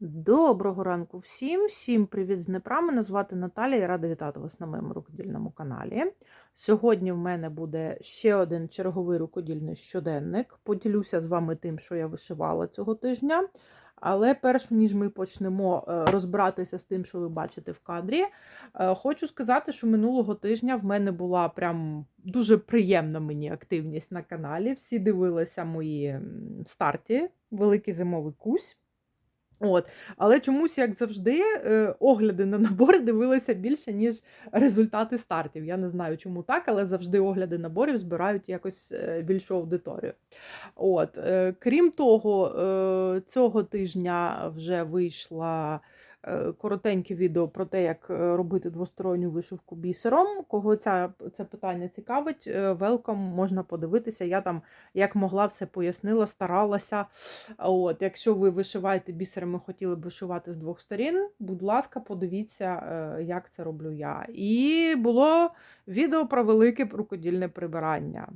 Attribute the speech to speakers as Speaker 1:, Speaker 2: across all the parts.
Speaker 1: Доброго ранку всім! Всім привіт з Днепра. Мене звати Наталія і рада вітати вас на моєму рукодільному каналі. Сьогодні в мене буде ще один черговий рукодільний щоденник. Поділюся з вами тим, що я вишивала цього тижня. Але перш ніж ми почнемо е, розбиратися з тим, що ви бачите в кадрі, е, хочу сказати, що минулого тижня в мене була прям дуже приємна мені активність на каналі. Всі дивилися мої старті, великий зимовий кусь. От. Але чомусь, як завжди, е, огляди на набори дивилися більше, ніж результати стартів. Я не знаю, чому так, але завжди огляди наборів збирають якось е, більшу аудиторію. От. е, Крім того, цього тижня вже вийшла. Е, Коротеньке відео про те, як е, робити двосторонню вишивку бісером. Кого ця, це питання цікавить, е, велком можна подивитися. Я там як могла все пояснила, старалася. От, Якщо ви вишиваєте бісером і хотіли б вишивати з двох сторін, будь ласка, подивіться, як це роблю я. І було відео про велике рукодільне прибирання.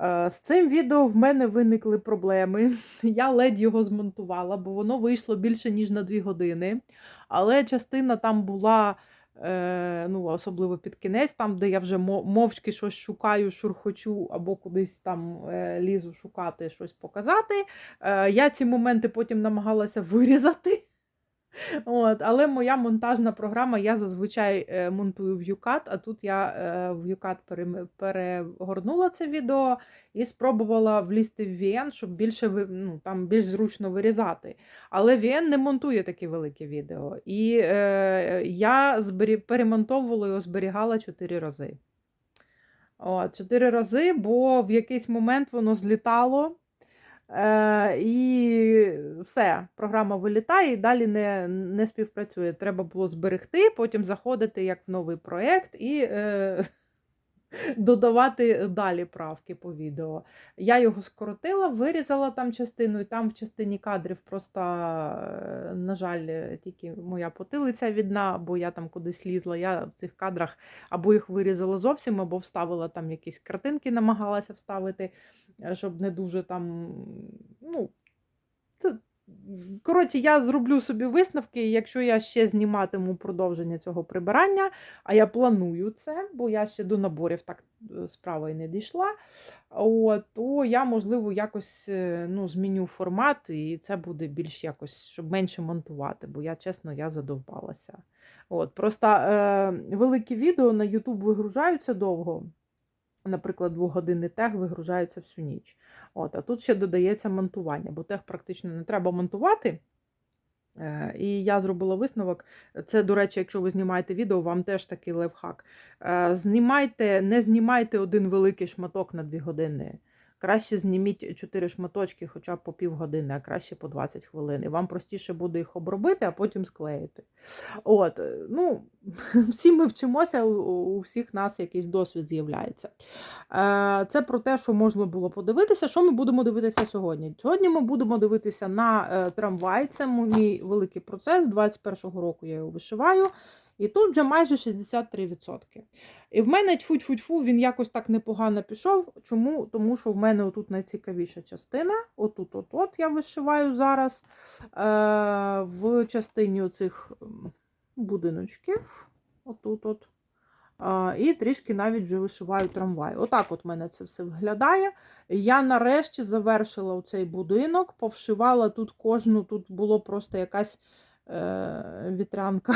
Speaker 1: Е, З цим відео в мене виникли проблеми. Я ледь його змонтувала, бо воно вийшло більше, ніж на 2 години. Але частина там була. е, Ну, особливо під кінець, там, де я вже мовчки щось шукаю, шурхочу, або кудись там е, лізу шукати щось показати. Я ці моменти потім намагалася вирізати. От, але моя монтажна програма, я зазвичай е, монтую в UCAT, а тут я е, в UCAT перегорнула це відео і спробувала влізти в VN, щоб більше ну, там більш зручно вирізати. Але VN не монтує такі великі відео. І е, я збері... перемонтовувала його, зберігала 4 рази. От, 4 рази, бо в якийсь момент воно злітало. Е, і все, програма вилітає і далі не, не співпрацює. Треба було зберегти, потім заходити як в новий проєкт і е, додавати далі правки по відео. Я його скоротила, вирізала там частину, і там в частині кадрів просто, е, на жаль, тільки моя потилиця відна, бо я там кудись лізла. Я в цих кадрах або їх вирізала зовсім, або вставила там якісь картинки, намагалася вставити, е, щоб не дуже там. ну, це- Коротше, я зроблю собі висновки, якщо я ще зніматиму продовження цього прибирання, а я планую це, бо я ще до наборів так е, справа і не дійшла, то я, можливо, якось е, ну, зміню формат, і це буде більш якось, щоб менше монтувати, бо я, чесно, я задовбалася. От, просто е, великі відео на YouTube вигружаються довго. Наприклад, двогодинний тег вигружається всю ніч. От, а тут ще додається монтування, бо тег практично не треба монтувати. Е, І я зробила висновок. Це, до речі, якщо ви знімаєте відео, вам теж такий лайфхак. Е, Знімайте, не знімайте один великий шматок на дві години. Краще зніміть 4 шматочки, хоча б по півгодини, а краще по 20 хвилин. І вам простіше буде їх обробити, а потім склеїти. От, е, ну, всі ми вчимося, у, всіх нас якийсь досвід з'являється. Е, Це про те, що можна було подивитися. Що ми будемо дивитися сьогодні? Сьогодні ми будемо дивитися на е, трамвай. Це мій великий процес. 21-го року я його вишиваю. І тут вже майже 63%. І в мене тьфу-тьфу-тьфу, він якось так непогано пішов. Чому? Тому що в мене отут найцікавіша частина. Отут, от, от я вишиваю зараз. Е, В частині оцих будиночків. Отут от. А, І трішки навіть вже вишиваю трамвай. Отак от мене це все виглядає. Я нарешті завершила цей будинок, повшивала тут кожну, тут було просто якась е, вітрянка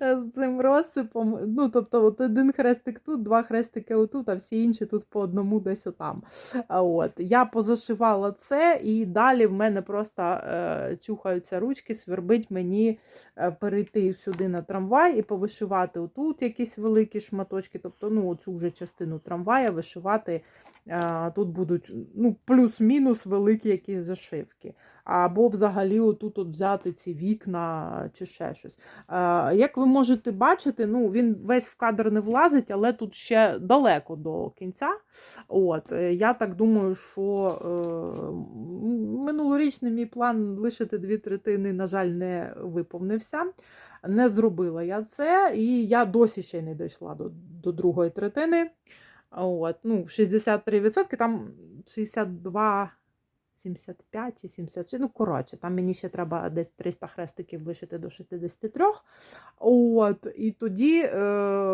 Speaker 1: з цим розсипом. Ну, тобто, от один хрестик тут, два хрестики отут, а всі інші тут по одному десь отам. От. Я позашивала це, і далі в мене просто е, чухаються ручки, свербить мені е, перейти сюди на трамвай і повишивати отут якісь великі шматочки, тобто ну, оцю вже частину трамвая вишивати. Е, Тут будуть ну, плюс-мінус великі якісь зашивки. Або взагалі отут от взяти ці вікна чи ще щось. Е, Як ви можете бачити, ну, він весь в кадр не влазить, але тут ще далеко до кінця. От, е, Я так думаю, що минулорічний мій план лишити дві третини, на жаль, не виповнився. Не зробила я це, і я досі ще не дійшла до, до другої третини. От, ну, 63%, там 62 75 чи 76, ну коротше, там мені ще треба десь 300 хрестиків вишити до 63. От, і тоді е,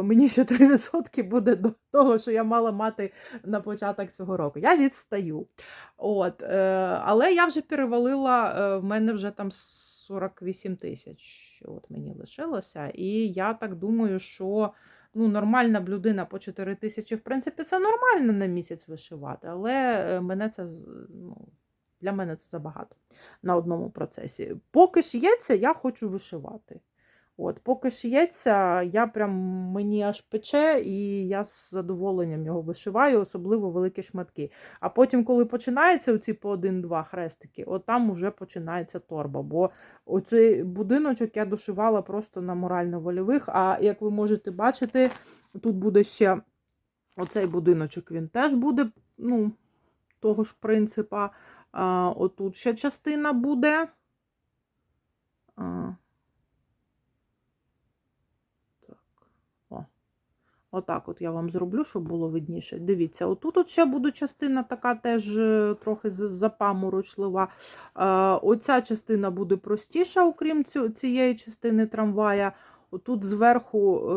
Speaker 1: мені ще 3% буде до того, що я мала мати на початок цього року. Я відстаю. От, е, але я вже перевалила, е, в мене вже там 48 тисяч. От мені лишилося. І я так думаю, що ну, нормальна б людина по 4 тисячі, в принципі, це нормально на місяць вишивати, але е, мене це ну, для мене це забагато на одному процесі. Поки ж є це, я хочу вишивати. От, поки шиється, я прям мені аж пече, і я з задоволенням його вишиваю, особливо великі шматки. А потім, коли починається оці по один-два хрестики, от там вже починається торба. Бо оцей будиночок я дошивала просто на морально-вольових. А як ви можете бачити, тут буде ще оцей будиночок, він теж буде ну, того ж принципа. А, отут ще частина буде. А, так. О. Отак от я вам зроблю, щоб було видніше. Дивіться, отут от ще буде частина така теж е, трохи запаморочлива. Е, Оця частина буде простіша, окрім цієї частини трамвая. Отут зверху е,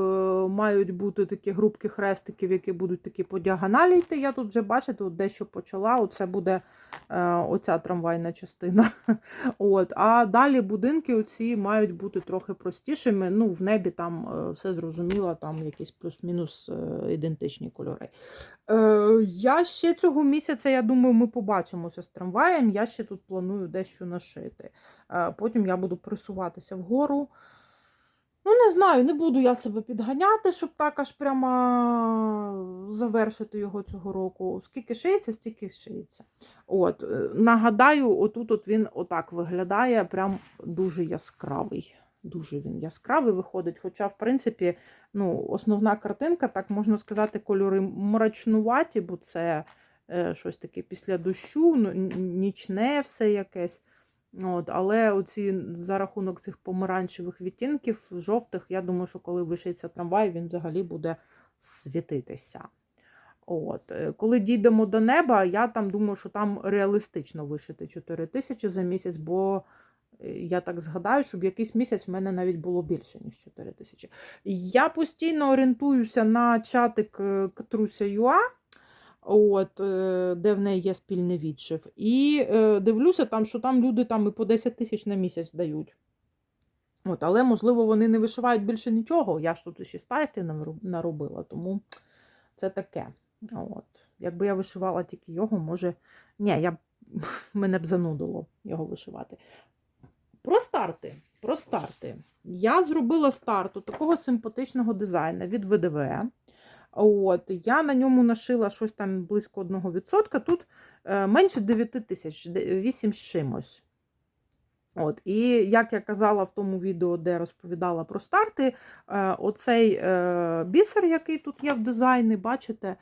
Speaker 1: мають бути такі групки хрестиків, які будуть такі по діагоналі йти. Я тут вже бачите, от дещо почала. Оце буде е, оця трамвайна частина. От. А далі будинки оці мають бути трохи простішими. Ну, в небі там е, все зрозуміло, там якісь плюс-мінус ідентичні кольори. Я ще цього місяця, я думаю, ми побачимося з трамваєм. Я ще тут планую дещо нашити. Потім я буду присуватися вгору. Ну, не знаю, не буду я себе підганяти, щоб так аж прямо завершити його цього року. Скільки шиється, стільки шиється. От, е, нагадаю, отут от він отак виглядає, прям дуже яскравий. Дуже він яскравий виходить. Хоча, в принципі, ну, основна картинка, так можна сказати, кольори мрачнуваті, бо це е, щось таке після дощу, ну, нічне все якесь. От, але оці за рахунок цих помаранчевих відтінків, жовтих, я думаю, що коли вишиться трамвай, він взагалі буде світитися. От. е, Коли дійдемо до неба, я там думаю, що там реалістично вишити 4 тисячі за місяць, бо е, я так згадаю, щоб якийсь місяць в мене навіть було більше, ніж 4 тисячі. Я постійно орієнтуюся на чатик е, Юа, от, е, де в неї є спільний відшив. І е, дивлюся, там, що там люди там і по 10 тисяч на місяць дають. От, але, можливо, вони не вишивають більше нічого. Я ж тут ще стайки наробила, тому це таке. От. Якби я вишивала тільки його, може. Ні, я... мене б занудило його вишивати. Про старти. Про старти. Я зробила старт у такого симпатичного дизайну від ВДВ. От, я на ньому нашила щось там близько 1%. Тут е, менше 9 тисяч, 8 з чимось. От, і як я казала в тому відео, де розповідала про старти, е, оцей е, бісер, який тут є в дизайні, бачите,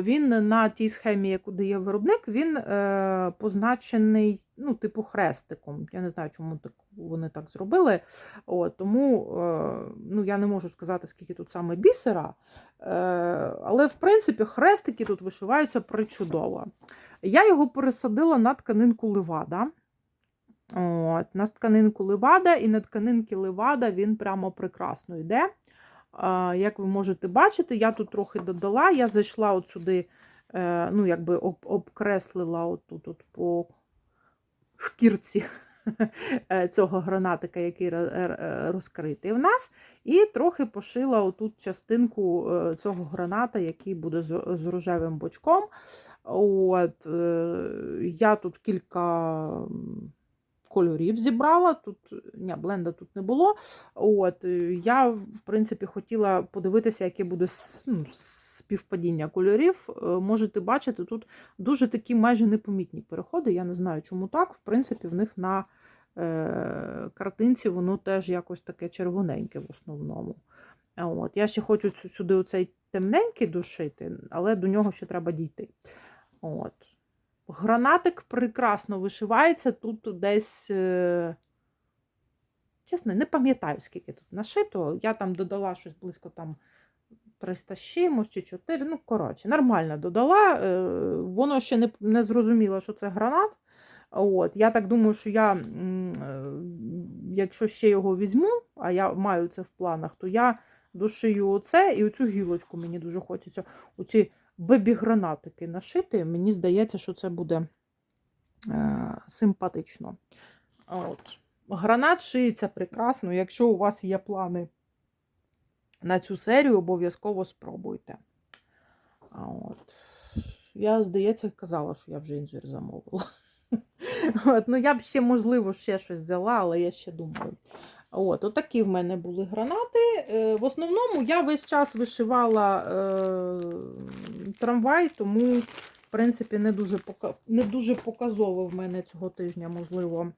Speaker 1: він на тій схемі, яку дає виробник, він е, позначений, ну, типу, хрестиком. Я не знаю, чому так вони так зробили. От, тому ну, я не можу сказати, скільки тут саме бісера. Але, в принципі, хрестики тут вишиваються причудово. Я його пересадила на тканинку левада. От, на тканинку левада, і на тканинки левада він прямо прекрасно йде. Як ви можете бачити, я тут трохи додала, я зайшла от сюди, е, ну, якби об, обкреслила отут от по шкірці е, цього гранатика, який е, розкритий в нас, і трохи пошила отут частинку цього граната, який буде з, рожевим бочком. От, я тут кілька кольорів зібрала. Тут ні, бленда тут не було. От, е, я, в принципі, хотіла подивитися, яке буде ну, співпадіння кольорів. Е, Можете бачити, тут дуже такі майже непомітні переходи. Я не знаю, чому так. В принципі, в них на е, картинці воно теж якось таке червоненьке в основному. От, я ще хочу сюди оцей темненький дошити, але до нього ще треба дійти. От. Гранатик прекрасно вишивається. Тут десь, е, чесно, не пам'ятаю, скільки тут нашито. Я там додала щось близько там 300 з чимось чи 4. Ну, коротше, нормально додала. Е, Воно ще не, не зрозуміло, що це гранат. От, я так думаю, що я, е, якщо ще його візьму, а я маю це в планах, то я дошию оце і оцю гілочку мені дуже хочеться. Оці бебі-гранатики нашити. Мені здається, що це буде е, симпатично. От. Гранат шиється прекрасно. Якщо у вас є плани на цю серію, обов'язково спробуйте. От. Я, здається, казала, що я вже інжир замовила. От, ну, я б ще, можливо, ще щось взяла, але я ще думаю. От, отакі в мене були гранати. Е, В основному я весь час вишивала е, трамвай, тому, в принципі, не дуже, не дуже показово в мене цього тижня, можливо,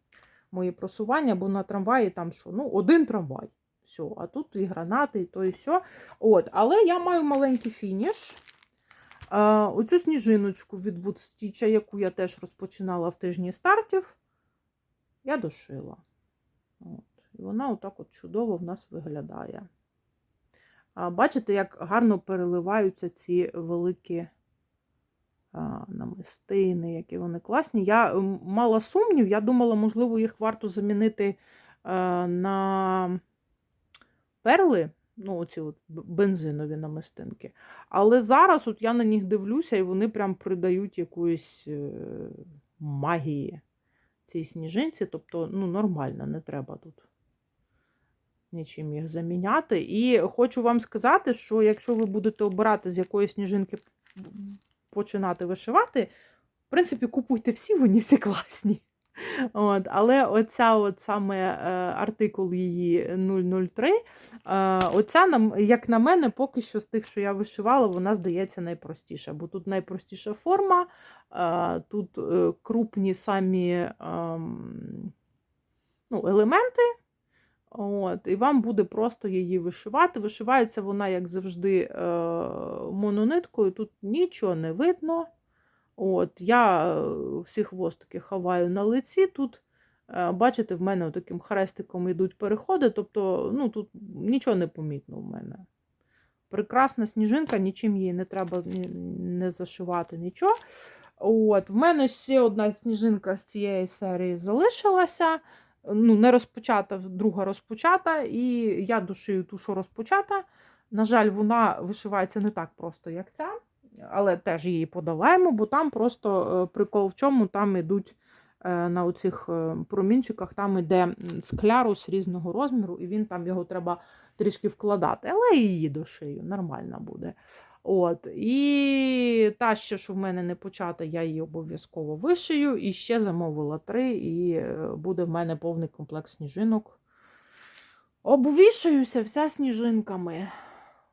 Speaker 1: мої просування, бо на трамваї там що? Ну, один трамвай. Все, а тут і гранати, і то, і все. От, але я маю маленький фініш. А, оцю сніжиночку від Вудстіча, яку я теж розпочинала в тижні стартів, я дошила. От. І вона отак от чудово в нас виглядає. Бачите, як гарно переливаються ці великі намистини, які вони класні. Я мала сумнів, я думала, можливо, їх варто замінити на перли, ну, оці от бензинові намистинки. Але зараз от я на них дивлюся, і вони прям придають якоїсь е, магії цій сніжинці. Тобто, ну, нормально, не треба тут нічим їх заміняти. І хочу вам сказати, що якщо ви будете обирати, з якої сніжинки починати вишивати, в принципі, купуйте всі, вони всі класні. От, але оця от саме е, артикул її 003, е, оця, як на мене, поки що з тих, що я вишивала, вона здається найпростіша. Бо тут найпростіша форма, е, тут крупні самі ем, ну, елементи. От, і вам буде просто її вишивати. Вишивається вона, як завжди, е, монониткою, тут нічого не видно. От, я е, всі хвостики ховаю на лиці. Тут, е, бачите, в мене таким хрестиком йдуть переходи, тобто ну, тут нічого не помітно в мене. Прекрасна сніжинка, нічим її не треба не зашивати, нічого. От, в мене ще одна сніжинка з цієї серії залишилася. Ну, не розпочата, друга розпочата, і я дошию ту, що розпочата. На жаль, вона вишивається не так просто, як ця але теж її подолаємо, бо там просто е, прикол в чому там йдуть е, на оцих е, промінчиках, там іде склярус різного розміру, і він там його треба трішки вкладати. Але її дошию, нормально буде. От. І та що в мене не почата, я її обов'язково вишию. І ще замовила три, і е, буде в мене повний комплект сніжинок. Обвішаюся вся сніжинками.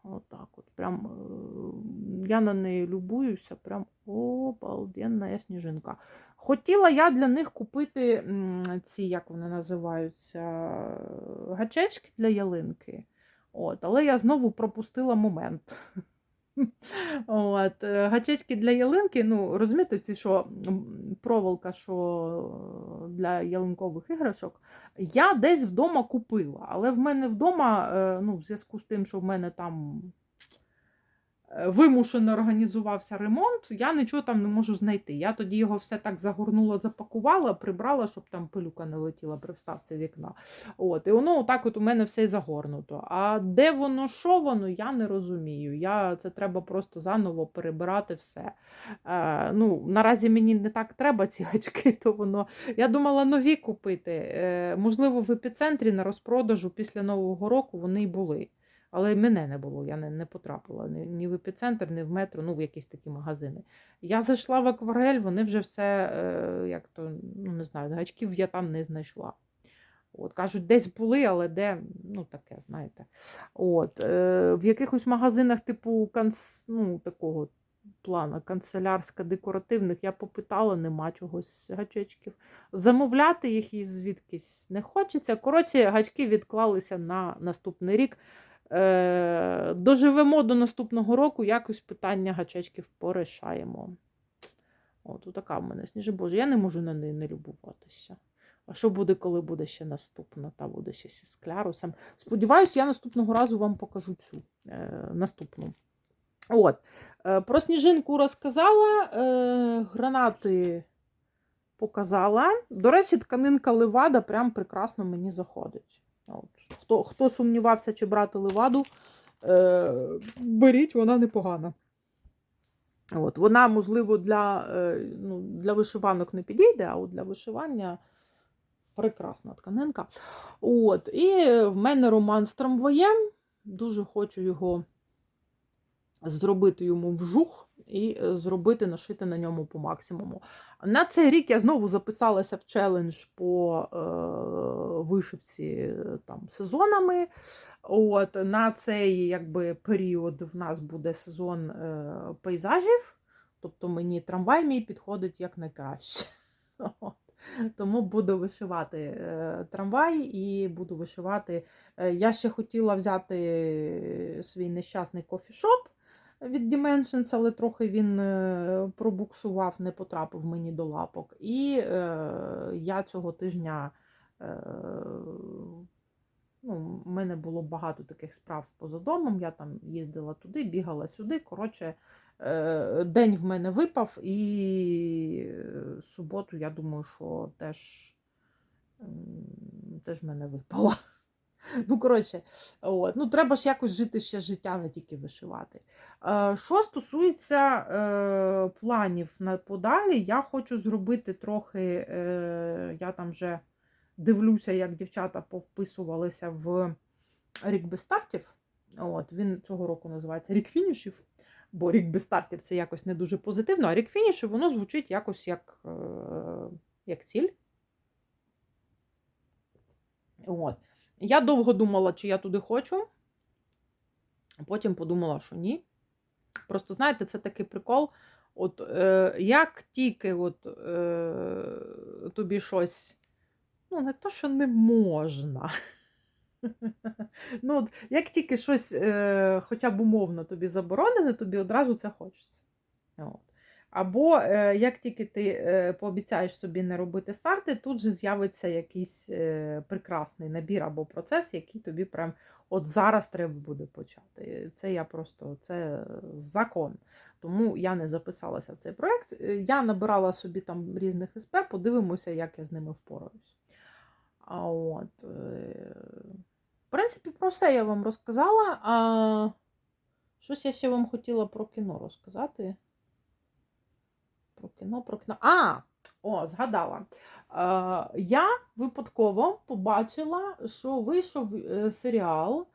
Speaker 1: Отак от. Прям е, я на неї любуюся, прям обалденна я сніжинка. Хотіла я для них купити ці, як вони називаються, гачечки для ялинки. От, але я знову пропустила момент. От, е, гачечки для ялинки, ну, розумієте, ці що проволока, що для ялинкових іграшок, я десь вдома купила, але в мене вдома, е, ну, в зв'язку з тим, що в мене там вимушено організувався ремонт, я нічого там не можу знайти. Я тоді його все так загорнула, запакувала, прибрала, щоб там пилюка не летіла при вставці вікна. От, і воно отак от у мене все загорнуто. А де воно, що воно, я не розумію. Я, Це треба просто заново перебирати все. Е, ну, наразі мені не так треба ці гачки, то воно. Я думала нові купити. Е, можливо, в епіцентрі на розпродажу після Нового року вони й були. Але мене не було, я не, не потрапила ні, в епіцентр, ні в метро, ну в якісь такі магазини. Я зайшла в акварель, вони вже все, е, як то, ну не знаю, гачків я там не знайшла. От, кажуть, десь були, але де, ну таке, знаєте. От, е, в якихось магазинах, типу, канц, ну, такого плану, канцелярсько-декоративних, я попитала, нема чогось гачечків. Замовляти їх і звідкись не хочеться. Коротше, гачки відклалися на наступний рік. Е, доживемо до наступного року, якось питання гачечків порішаємо. От, така в мене сніжи Боже, я не можу на неї не любуватися. А що буде, коли буде ще наступна? Та буде ще зі склярусом. Сподіваюсь, я наступного разу вам покажу цю е, наступну. От. Е, про сніжинку розказала. Е, гранати показала. До речі, тканинка левада прям прекрасно мені заходить. От. Хто, хто сумнівався, чи брати леваду, е, беріть, вона непогана. От. Вона, можливо, для, е, ну, для вишиванок не підійде, а от для вишивання прекрасна тканинка. От. І в мене роман з трамваєм. Дуже хочу його зробити йому вжух і е, зробити, нашити на ньому по максимуму. На цей рік я знову записалася в челендж по е, вишивці е, там, сезонами. От, На цей якби, період в нас буде сезон е, пейзажів, тобто мені трамвай мій підходить як найкраще. Тому буду вишивати е, трамвай і буду вишивати. Я ще хотіла взяти свій нещасний кофішоп від Dimensions, але трохи він е, пробуксував, не потрапив мені до лапок. І е, я цього тижня. Е, ну, У мене було багато таких справ поза домом. Я там їздила туди, бігала сюди. Коротше, е, день в мене випав, і е, суботу, я думаю, що теж, теж в мене випало. Ну, коротше, от. ну, треба ж якось жити ще життя, не тільки вишивати. Е, Що стосується е, планів на подалі, я хочу зробити трохи, е, я там вже дивлюся, як дівчата повписувалися в рік без стартів. От, Він цього року називається рік фінішів, бо рік без стартів це якось не дуже позитивно, а рік фінішів воно звучить якось як, е, як ціль. От. Я довго думала, чи я туди хочу, а потім подумала, що ні. Просто, знаєте, це такий прикол. От е, як тільки от, е, тобі щось, ну, не то, що не можна. ну, от, Як тільки щось е, хоча б умовно тобі заборонене, тобі одразу це хочеться. От. Або е, як тільки ти е, пообіцяєш собі не робити старти, тут же з'явиться якийсь е, прекрасний набір або процес, який тобі прям от зараз треба буде почати. Це я просто це закон. Тому я не записалася в цей проєкт. Е, Я набирала собі там різних СП, подивимося, як я з ними впораюсь. А от, в принципі, про все я вам розказала. А щось я ще вам хотіла про кіно розказати. Про кіно, про кіно. А! О, згадала. Е, я випадково побачила, що вийшов е, серіал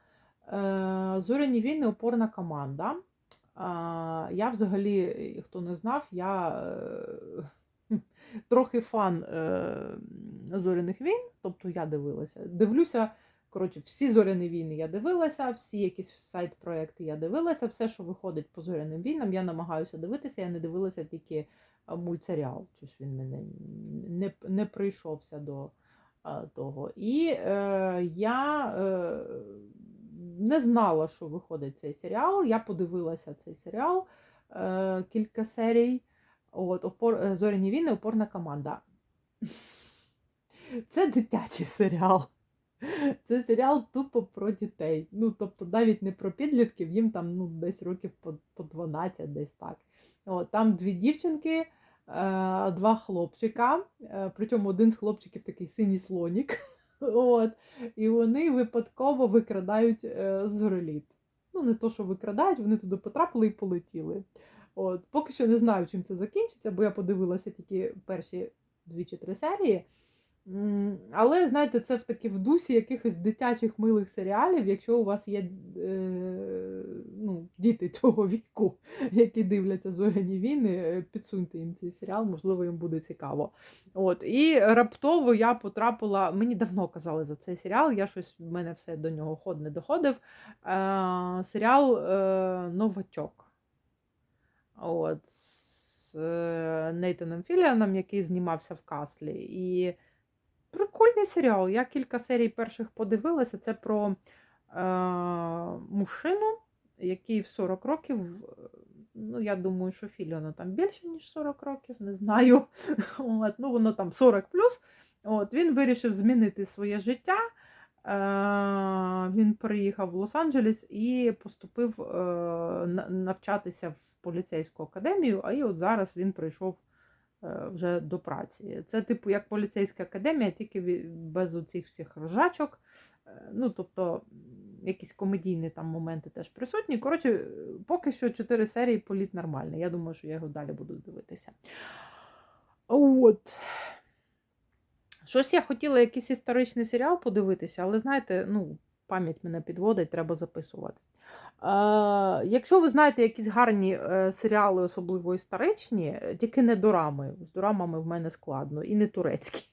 Speaker 1: е, Зоряні війни опорна команда. Е, я взагалі, хто не знав, я е, трохи фан е, Зоряних війн, тобто я дивилася. Дивлюся, коротше, всі зоряні війни я дивилася, всі якісь сайт-проекти я дивилася, все, що виходить по зоряним війнам, я намагаюся дивитися. Я не дивилася тільки мультсеріал. Щось він мене не, не прийшовся до того. І е, я е, не знала, що виходить цей серіал. Я подивилася цей серіал е, кілька серій. От, опор, е, Зоряні війни, опорна команда. Це дитячий серіал. Це серіал тупо про дітей. Ну, тобто, навіть не про підлітків, їм там ну, десь років по, по 12, десь так. От, там дві дівчинки, два хлопчика. Е, причому один з хлопчиків такий синій слонік. От, і вони випадково викрадають е, зореліт. Ну, не то, що викрадають, вони туди потрапили і полетіли. От, Поки що не знаю, чим це закінчиться, бо я подивилася тільки перші дві чи три серії. Але, знаєте, це в таки в дусі якихось дитячих милих серіалів, якщо у вас є е, ну, діти того віку, які дивляться зоряні війни, е, підсуньте їм цей серіал, можливо, їм буде цікаво. От, І раптово я потрапила, мені давно казали за цей серіал, я щось в мене все до нього ход не доходив. Е, серіал е, Новачок. От, з е, Нейтаном Філіаном, який знімався в Каслі. І прикольний серіал. Я кілька серій перших подивилася. Це про е, мужчину, який в 40 років. Ну, я думаю, що Філіону там більше, ніж 40 років, не знаю. От, ну, воно там 40 плюс. От, Він вирішив змінити своє життя. Е, Він приїхав в Лос-Анджелес і поступив е, навчатися в поліцейську академію. А і от зараз він прийшов вже до праці. Це, типу, як поліцейська академія, тільки без оцих всіх ржачок. Е, Ну, тобто, якісь комедійні там моменти теж присутні. Коротше, е, поки що 4 серії політ нормальний. Я думаю, що я його далі буду дивитися. От. Щось я хотіла якийсь історичний серіал подивитися, але знаєте, ну, пам'ять мене підводить, треба записувати. Е, якщо ви знаєте якісь гарні е, серіали, особливо історичні, е, тільки не дорами. З дорамами в мене складно, і не турецькі.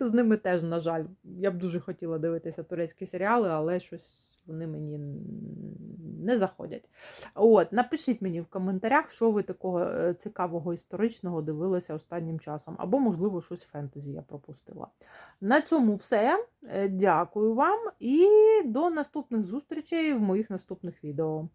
Speaker 1: З ними теж, на жаль, я б дуже хотіла дивитися турецькі серіали, але щось вони мені не заходять. От, напишіть мені в коментарях, що ви такого е, цікавого історичного дивилися останнім часом, або, можливо, щось фентезі я пропустила. На цьому все. Е, Дякую вам і до наступних зустрічей в моїх наступних відео.